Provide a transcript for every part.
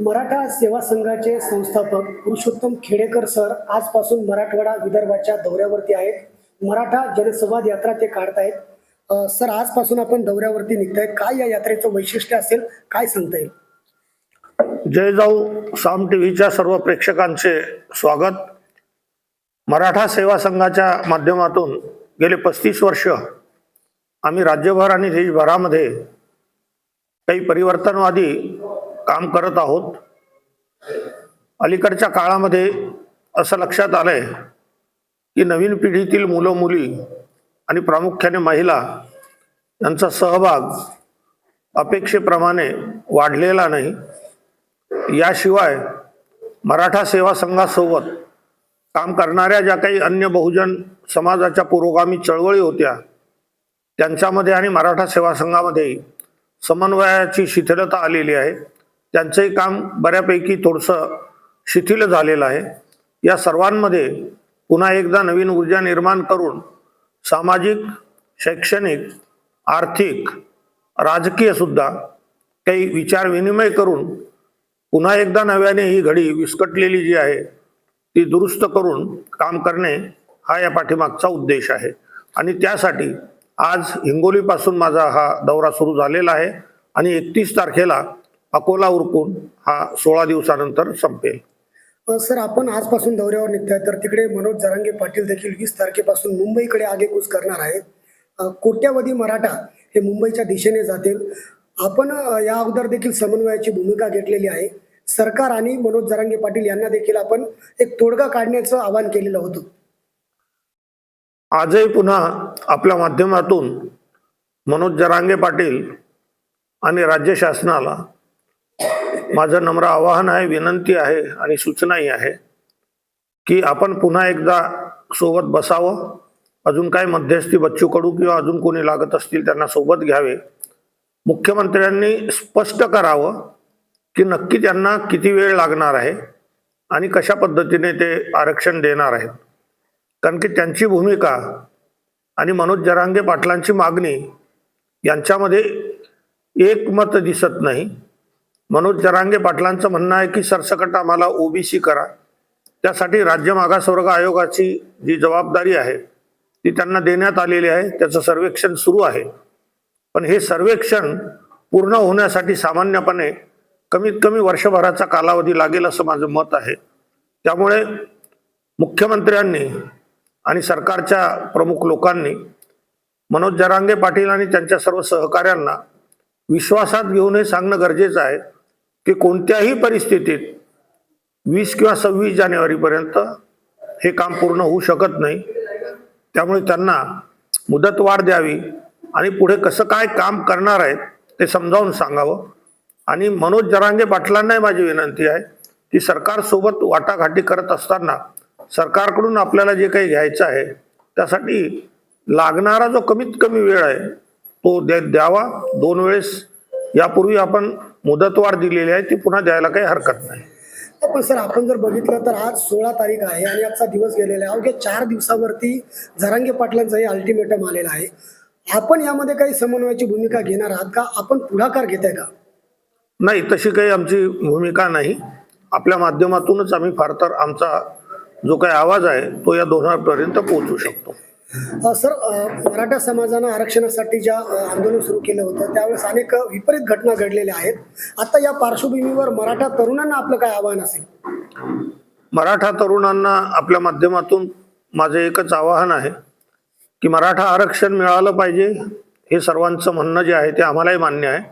मराठा सेवा संघाचे संस्थापक पुरुषोत्तम खेडेकर सर आजपासून मराठवाडा विदर्भाच्या दौऱ्यावरती आहेत. मराठा जनसंवाद यात्रा ते काढतायत. आहेत सर आजपासून आपण दौऱ्यावरती निघताय काय या यात्रेचं वैशिष्ट्य असेल? काय सांगता येईल? जय जाऊ साम टीव्हीच्या सर्व प्रेक्षकांचे स्वागत. मराठा सेवा संघाच्या माध्यमातून गेले पस्तीस वर्ष आम्ही राज्यभर आणि देशभरामध्ये काही परिवर्तनवादी काम करत आहोत. अलीकडच्या काळामध्ये असं लक्षात आलंय की नवीन पिढीतील मुलं मुली आणि प्रामुख्याने महिला यांचा सहभाग अपेक्षेप्रमाणे वाढलेला नाही. याशिवाय मराठा सेवा संघासोबत काम करणाऱ्या ज्या काही अन्य बहुजन समाजाच्या पुरोगामी चळवळी होत्या त्यांच्यामध्ये आणि मराठा सेवा संघामध्ये समन्वयाची शिथिलता आलेली आहे. त्यांचंही काम बऱ्यापैकी थोडंसं शिथिल झालेलं आहे. या सर्वांमध्ये पुन्हा एकदा नवीन ऊर्जा निर्माण करून सामाजिक शैक्षणिक आर्थिक राजकीय सुद्धा काही विचार विनिमय करून पुन्हा एकदा नव्याने ही घडी विस्कटलेली जी आहे ती दुरुस्त करून काम करणे हा या पाठीमागचा उद्देश आहे. आणि त्यासाठी आज हिंगोलीपासून माझा हा दौरा सुरू झालेला आहे आणि एकतीस तारखेला अकोला उरकून हा सोळा दिवसानंतर संपेल. सर आपण आजपासून दौऱ्यावर निघताय तर तिकडे मनोज जरांगे पाटील देखील वीस तारखेपासून मुंबईकडे आगेकूच करणार आहेत. कोट्यावधी मराठा हे मुंबईच्या दिशेने जातील. आपण या अगोदर देखील समन्वयाची भूमिका घेतलेली आहे. सरकार आणि मनोज जरांगे पाटील यांना देखील आपण एक तोडगा काढण्याचं आवाहन केलेलं होतं. आजही पुन्हा आपल्या माध्यमातून मनोज जरांगे पाटील आणि राज्य शासनाला माझं नम्र आवाहन आहे विनंती आहे आणि सूचनाही आहे की आपण पुन्हा एकदा सोबत बसावं. अजून काय मध्यस्थी बच्चू कडू किंवा अजून कोणी लागत असतील त्यांना सोबत घ्यावे. मुख्यमंत्र्यांनी स्पष्ट करावं की नक्की त्यांना किती वेळ लागणार आहे आणि कशा पद्धतीने ते आरक्षण देणार आहेत. कारण की त्यांची भूमिका आणि मनोज जरांगे पाटलांची मागणी यांच्यामध्ये एकमत दिसत नाही. मनोज जरांगे पाटलांचं म्हणणं आहे की सरसकट आम्हाला ओबीसी करा. त्यासाठी राज्य मागासवर्ग आयोगाची जी जबाबदारी आहे ती त्यांना देण्यात आलेली आहे. त्याचं सर्वेक्षण सुरू आहे. पण हे सर्वेक्षण पूर्ण होण्यासाठी सामान्यपणे कमीत कमी वर्षभराचा कालावधी लागेल असं माझं मत आहे. त्यामुळे मुख्यमंत्र्यांनी आणि सरकारच्या प्रमुख लोकांनी मनोज जरांगे पाटील आणि त्यांच्या सर्व सहकाऱ्यांना विश्वासात घेऊन हे सांगणं गरजेचं आहे की कोणत्याही परिस्थितीत वीस किंवा सव्वीस जानेवारीपर्यंत हे काम पूर्ण होऊ शकत नाही. त्यामुळे त्यांना मुदतवाढ द्यावी आणि पुढे कसं काय काम करणार आहेत ते समजावून सांगावं. आणि मनोज जरांगे पाटलांनाही माझी विनंती आहे की सरकारसोबत वाटाघाटी करत असताना सरकारकडून आपल्याला जे काही घ्यायचं आहे त्यासाठी लागणारा जो कमीत कमी वेळ आहे तो द्या द्यावा. दोन वेळेस यापूर्वी आपण मुदतवाढ दिलेली आहे ती पुन्हा द्यायला काही हरकत नाही. पण सर आपण जर बघितलं तर आज सोळा तारीख आहे आणि आजचा दिवस गेलेला आहे. अवघ्या चार दिवसावरती जरांगे पाटलांचं हे अल्टिमेटम आलेलं आहे. आपण यामध्ये काही समन्वयाची भूमिका घेणार आहात का? आपण पुढाकार घेत आहे का? नाही तशी काही आमची भूमिका नाही. आपल्या माध्यमातूनच आम्ही फार तर आमचा जो काही आवाज आहे तो या दोघांपर्यंत पोहोचू शकतो. सर मराठा समाजानं आरक्षणासाठी ज्या आंदोलन सुरू केलं होतं त्यावेळेस अनेक विपरीत घटना घडलेल्या आहेत. आता या पार्श्वभूमीवर मराठा तरुणांना आपलं काय आव्हान असेल? मराठा तरुणांना आपल्या माध्यमातून माझं एकच आवाहन आहे की मराठा आरक्षण मिळालं पाहिजे हे सर्वांचं म्हणणं जे आहे ते आम्हालाही मान्य आहे.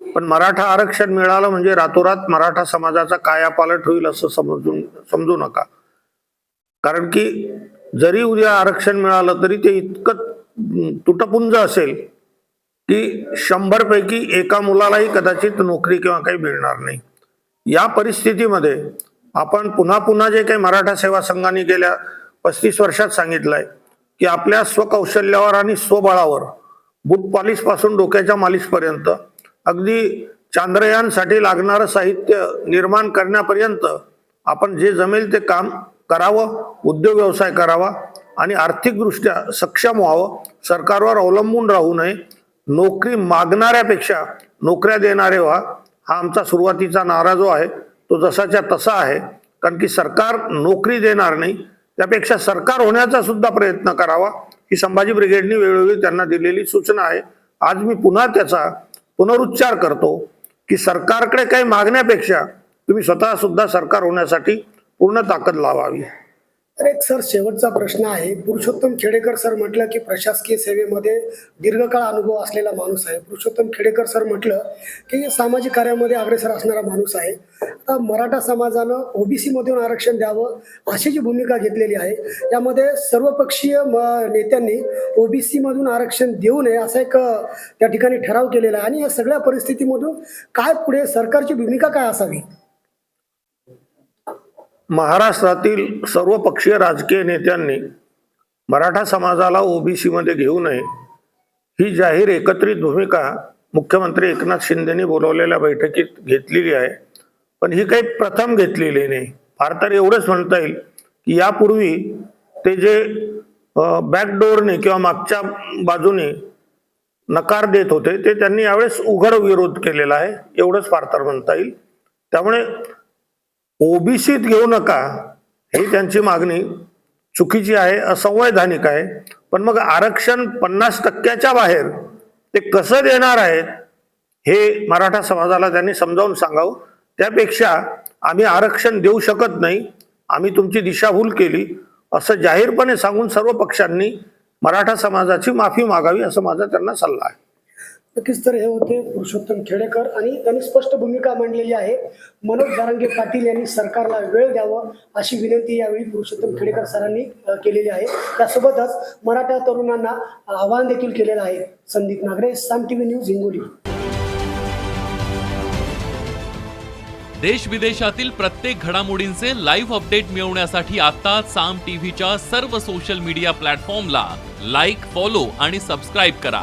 पण मराठा आरक्षण मिळालं म्हणजे रातोरात मराठा समाजाचा कायापालट होईल असं समजून समजू नका. कारण की जरी उद्या आरक्षण मिळालं तरी ते इतकं तुटपुंज असेल की शंभरपैकी एका मुलालाही कदाचित नोकरी किंवा काही मिळणार नाही. या परिस्थितीमध्ये आपण पुन्हा पुन्हा जे काही मराठा सेवा संघाने गेल्या पस्तीस वर्षात सांगितलंय की आपल्या स्वकौशल्यावर आणि स्वबळावर बूट पॉलिशपासून डोक्याच्या मालिशपर्यंत अगदी चांद्रयानसाठी लागणारं साहित्य निर्माण करण्यापर्यंत आपण जे जमेल ते काम करावं उद्योग व्यवसाय करावा आणि आर्थिकदृष्ट्या सक्षम व्हावं सरकारवर अवलंबून राहू नये. नोकरी मागणाऱ्यापेक्षा नोकऱ्या देणारे व्हा. हा आमचा सुरुवातीचा नारा जो आहे तो जसाच्या तसा आहे. कारण की सरकार नोकरी देणार नाही त्यापेक्षा सरकार होण्याचा सुद्धा प्रयत्न करावा. ही संभाजी ब्रिगेडनी वेळोवेळी त्यांना दिलेली सूचना आहे. आज मी पुन्हा त्याचा पुनरुच्चार करतो की सरकारकडे काही मागण्यापेक्षा तुम्ही स्वतःसुद्धा सरकार होण्यासाठी पूर्ण ताकद लावावी. तर एक सर शेवटचा प्रश्न आहे. पुरुषोत्तम खेडेकर सर म्हटलं की प्रशासकीय सेवेमध्ये दीर्घकाळ अनुभव असलेला माणूस आहे. पुरुषोत्तम खेडेकर सर म्हटलं की सामाजिक कार्यामध्ये अग्रेसर असणारा माणूस आहे. आता मराठा समाजानं ओबीसी मधून आरक्षण द्यावं अशी जी भूमिका घेतलेली आहे यामध्ये सर्वपक्षीय म- नेत्यांनी ओबीसी मधून आरक्षण देऊ नये असा एक त्या ठिकाणी ठराव केलेला आहे. आणि या सगळ्या परिस्थितीमधून काय पुढे सरकारची भूमिका काय असावी? महाराष्ट्रातील सर्व पक्षीय राजकीय नेत्यांनी मराठा समाजाला ओबीसीमध्ये घेऊ नये ही जाहीर एकत्रित भूमिका मुख्यमंत्री एकनाथ शिंदेनी बोलवलेल्या बैठकीत घेतलेली आहे. पण ही काही प्रथम घेतलेली नाही. फार तर एवढंच म्हणता येईल की यापूर्वी ते जे बॅकडोअरने किंवा मागच्या बाजूने नकार देत होते ते त्यांनी यावेळेस उघड विरोध केलेला आहे. एवढंच फार तर म्हणता येईल. त्यामुळे ओबीसीत घेऊ नका ही त्यांची मागणी चुकीची आहे असंवैधानिक आहे. पण मग आरक्षण पन्नास टक्क्याच्या बाहेर ते कसं देणार आहेत हे मराठा समाजाला त्यांनी समजावून सांगावं. त्यापेक्षा आम्ही आरक्षण देऊ शकत नाही आम्ही तुमची दिशाभूल केली असं जाहीरपणे सांगून सर्व पक्षांनी मराठा समाजाची माफी मागावी असं माझा त्यांना सल्ला आहे. नक्कीच तर हे होते पुरुषोत्तम खेडेकर आणि त्यांनी स्पष्ट भूमिका मांडलेली आहे. मनोज जारंगे पाटील यांनी सरकारला वेळ द्यावं अशी विनंती यावेळी पुरुषोत्तम खेडेकर सरांनी केलेली आहे. त्यासोबतच मराठा तरुणांना आवाहन देखील केलेलं आहे. Sandeep Nagare Saam TV news Hingoli. देश विदेशातील प्रत्येक घडामोडींचे लाईव्ह अपडेट मिळवण्यासाठी आता साम टीव्हीच्या सर्व सोशल मीडिया प्लॅटफॉर्मला लाईक फॉलो आणि सबस्क्राईब करा.